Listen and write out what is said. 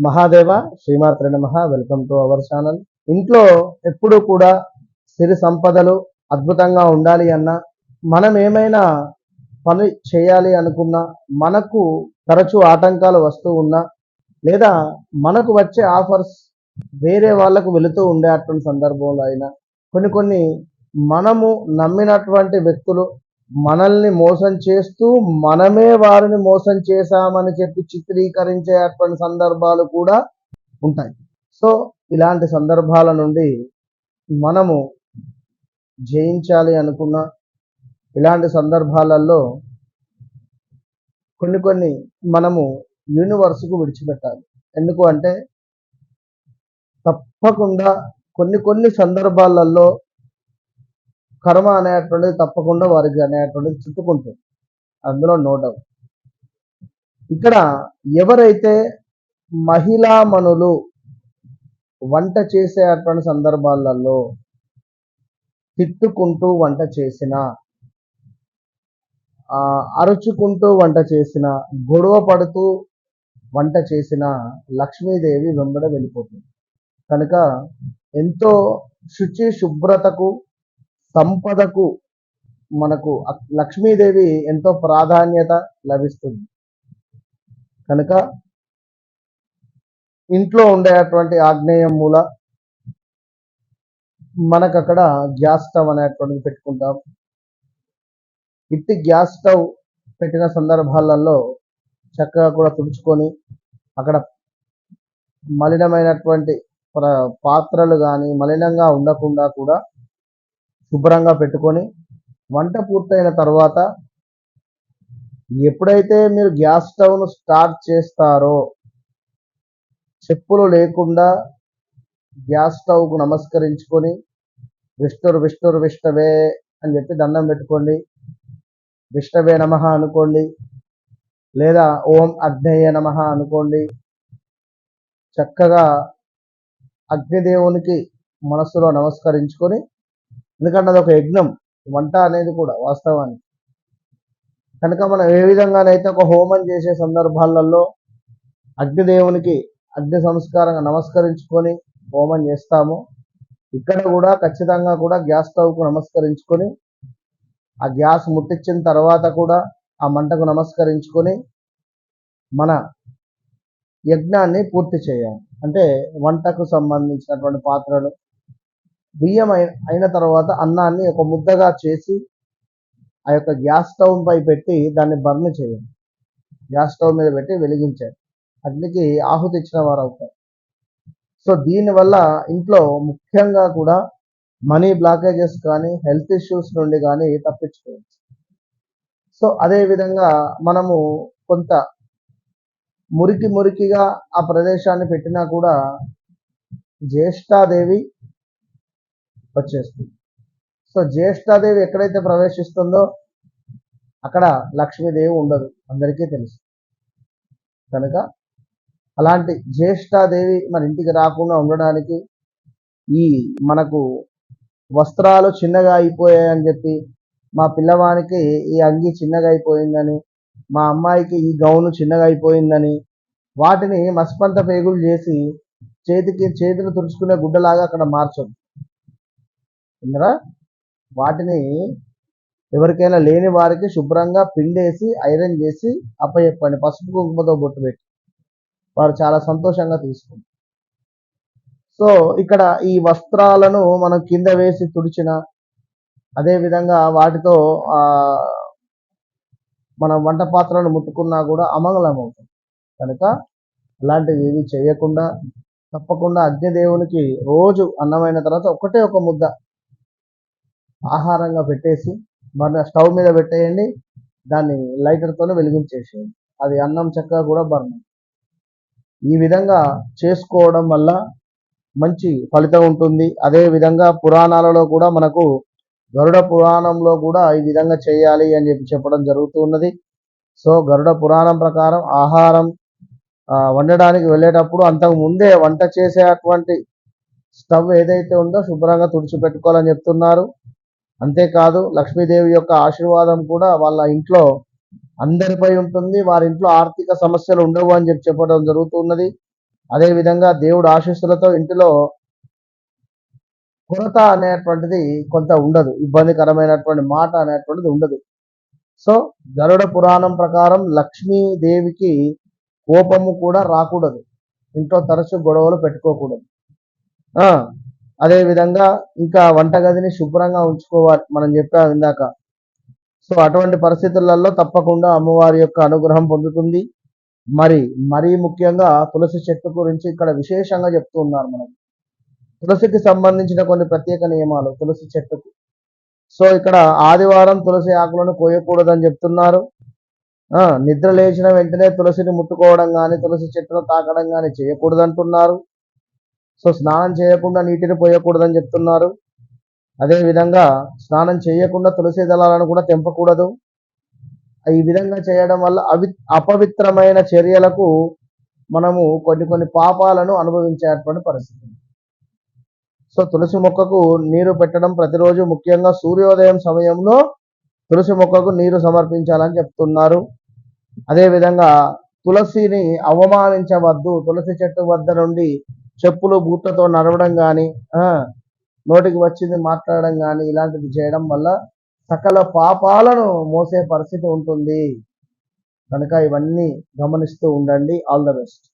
మహాదేవ శ్రీమాత్ర నమ. Welcome to our channel. ఇంట్లో ఎప్పుడూ కూడా సిరి సంపదలు అద్భుతంగా ఉండాలి అన్నా మనం ఏమైనా పని చేయాలి అనుకున్నా మనకు తరచూ ఆటంకాలు వస్తూ ఉన్నా లేదా మనకు వచ్చే ఆఫర్స్ వేరే వాళ్ళకు వెళుతూ ఉండేటువంటి సందర్భంలో అయినా కొన్ని కొన్ని మనము నమ్మినటువంటి వ్యక్తులు మనల్ని మోసం చేస్తూ మనమే వారిని మోసం చేశామని చెప్పి చిత్రీకరించేటువంటి సందర్భాలు కూడా ఉంటాయి. సో ఇలాంటి సందర్భాల నుండి మనము జయించాలి అనుకున్న ఇలాంటి సందర్భాలలో కొన్ని కొన్ని మనము యూనివర్స్కు విడిచిపెట్టాలి. ఎందుకు అంటే తప్పకుండా కొన్ని కొన్ని సందర్భాలలో కర్మ అనేటువంటిది తప్పకుండా వారికి అనేటువంటిది చుట్టుకుంటుంది. అందులో నో డౌట్ ఇక్కడ ఎవరైతే మహిళామణులు వంట చేసేటువంటి సందర్భాలలో తిట్టుకుంటూ వంట చేసిన అరుచుకుంటూ వంట చేసిన గొడవ పడుతూ వంట చేసిన లక్ష్మీదేవి వెంబడ వెళ్ళిపోతుంది. కనుక ఎంతో శుచి శుభ్రతకు సంపదకు మనకు లక్ష్మీదేవి ఎంతో ప్రాధాన్యత లభిస్తుంది. కనుక ఇంట్లో ఉండేటువంటి ఆగ్నేయం మూల మనకు అక్కడ గ్యాస్ స్టవ్ అనేటువంటిది పెట్టుకుంటాం. ఇట్టి గ్యాస్ స్టవ్ పెట్టిన సందర్భాలలో చక్కగా కూడా తుడుచుకొని అక్కడ మలినమైనటువంటి పాత్రలు కానీ మలినంగా ఉండకుండా కూడా శుభ్రంగా పెట్టుకొని వంట పూర్తయిన తర్వాత ఎప్పుడైతే మీరు గ్యాస్ స్టవ్ను స్టార్ట్ చేస్తారో చెప్పులు లేకుండా గ్యాస్ స్టవ్కు నమస్కరించుకొని విష్ణురు విష్ణురు విష్ణవే అని చెప్పి దండం పెట్టుకోండి. విష్ణవే నమ అనుకోండి. లేదా ఓం అగ్నేయ నమ అనుకోండి. చక్కగా అగ్నిదేవునికి మనసులో నమస్కరించుకొని ఎందుకంటే అది ఒక యజ్ఞం. వంట అనేది కూడా వాస్తవానికి. కనుక మనం ఏ విధంగానైతే ఒక హోమం చేసే సందర్భాలలో అగ్నిదేవునికి అగ్ని సంస్కారంగా నమస్కరించుకొని హోమం చేస్తాము ఇక్కడ కూడా ఖచ్చితంగా కూడా గ్యాస్ స్టవ్కు నమస్కరించుకొని ఆ గ్యాస్ ముట్టించిన తర్వాత కూడా ఆ మంటకు నమస్కరించుకొని మన యజ్ఞాన్ని పూర్తి చేయాలి. అంటే వంటకు సంబంధించినటువంటి పాత్రలు బియ్యం అయి- అయిన తర్వాత అన్నాన్ని ఒక ముద్దగా చేసి ఆ యొక్క గ్యాస్ స్టవ్ పై పెట్టి దాన్ని బర్న్ చేయండి గ్యాస్ స్టవ్ మీద పెట్టి వెలిగించాలి. అగ్నికి ఆహుతి ఇచ్చిన వారు అవుతారు. సో దీనివల్ల ఇంట్లో ముఖ్యంగా కూడా మనీ బ్లాకేజెస్ కానీ హెల్త్ ఇష్యూస్ నుండి కానీ తప్పించుకోవచ్చు. సో అదే విధంగా మనము కొంత మురికి మురికిగా ఆ ప్రదేశాన్ని పెట్టినా కూడా జ్యేష్ఠాదేవి వచ్చేస్తుంది. సో జ్యేష్ఠాదేవి ఎక్కడైతే ప్రవేశిస్తుందో అక్కడ లక్ష్మీదేవి ఉండదు. అందరికీ తెలుసు. కనుక అలాంటి జ్యేష్ఠాదేవి మన ఇంటికి రాకుండా ఉండడానికి ఈ మనకు వస్త్రాలు చిన్నగా అయిపోయాయని చెప్పి మా పిల్లవానికి ఈ అంగి చిన్నగా అయిపోయిందని మా అమ్మాయికి ఈ గౌను చిన్నగా అయిపోయిందని వాటిని మస్పంత పేగులు చేసి చేతికి చేతులు తుడుచుకునే గుడ్డలాగా అక్కడ మార్చదు ఇందులో వాటిని ఎవరికైనా లేని వారికి శుభ్రంగా పిండేసి ఐరన్ చేసి అప్పచెప్పండి. పసుపు కుంకుమతో బొట్టు పెట్టి. వారు చాలా సంతోషంగా తీసుకుంటారు. సో ఇక్కడ ఈ వస్త్రాలను మనం కింద వేసి తుడిచిన అదేవిధంగా వాటితో మనం వంట పాత్రలను ముట్టుకున్నా కూడా అమంగళం అవుతుంది. కనుక అలాంటివి ఏవి చేయకుండా తప్పకుండా అగ్నిదేవునికి రోజు అన్నమైన తర్వాత ఒకటే ఒక ముద్ద ఆహారంగా పెట్టేసి మన స్టవ్ మీద పెట్టేయండి. దాన్ని లైటర్తోనే వెలిగించేసేయండి. అది అన్నం చక్కగా కూడా బర్న్ ఈ విధంగా చేసుకోవడం వల్ల మంచి ఫలితం ఉంటుంది. అదే విధంగా పురాణాలలో కూడా మనకు గరుడ పురాణంలో కూడా ఈ విధంగా చేయాలి అని చెప్పి చెప్పడం జరుగుతున్నది సో గరుడ పురాణం ప్రకారం ఆహారం వండడానికి వెళ్ళేటప్పుడు అంతకు ముందే వంట చేసేటువంటి స్టవ్ ఏదైతే ఉందో శుభ్రంగా తుడిచిపెట్టుకోవాలని చెప్తున్నారు. అంతేకాదు లక్ష్మీదేవి యొక్క ఆశీర్వాదం కూడా వాళ్ళ ఇంట్లో అందరిపై ఉంటుంది వారి ఇంట్లో ఆర్థిక సమస్యలు ఉండవు అని చెప్పి చెప్పడం జరుగుతున్నది. అదే విధంగా దేవుడు ఆశీస్సులతో ఇంటిలో కొరత అనేటువంటిది కొంత ఉండదు ఇబ్బందికరమైనటువంటి మాట అనేటువంటిది ఉండదు. సో గరుడ పురాణం ప్రకారం లక్ష్మీదేవికి కోపము కూడా రాకూడదు. ఇంట్లో తరచు గొడవలు పెట్టుకోకూడదు. అదేవిధంగా అదే విధంగా ఇంకా వంటగదిని శుభ్రంగా ఉంచుకోవాలి మనం చెప్పాం ఇందాక. సో అటువంటి పరిస్థితులలో తప్పకుండా అమ్మవారి యొక్క అనుగ్రహం పొందుతుంది. మరి మరీ ముఖ్యంగా తులసి చెట్టు గురించి ఇక్కడ విశేషంగా చెప్తూ ఉన్నారు మనకి. తులసికి సంబంధించిన కొన్ని ప్రత్యేక నియమాలు తులసి చెట్టుకు. సో ఇక్కడ ఆదివారం తులసి ఆకులను కోయకూడదని చెప్తున్నారు. నిద్ర లేచిన వెంటనే తులసిని ముట్టుకోవడం కానీ తులసి చెట్టును తాకడం కానీ చేయకూడదు అంటున్నారు సో స్నానం చేయకుండా నీటిని పోయకూడదని చెప్తున్నారు. అదే విధంగా స్నానం చేయకుండా తులసి దళాలను కూడా తెంపకూడదు. ఈ విధంగా చేయడం వల్ల అవి అపవిత్రమైన చర్యలకు మనము కొన్ని కొన్ని పాపాలను అనుభవించేటువంటి పరిస్థితి. సో తులసి మొక్కకు నీరు పెట్టడం ప్రతిరోజు ముఖ్యంగా సూర్యోదయం సమయంలో తులసి మొక్కకు నీరు సమర్పించాలని చెప్తున్నారు. అదేవిధంగా తులసిని అవమానించవద్దు. తులసి చెట్టు వద్ద నుండి చెప్పులు బూట్లతో నడవడం కానీ నోటికి వచ్చింది మాట్లాడడం కానీ ఇలాంటివి చేయడం వల్ల సకల పాపాలను మోసే పరిస్థితి ఉంటుంది. కనుక ఇవన్నీ గమనిస్తూ ఉండండి. All the best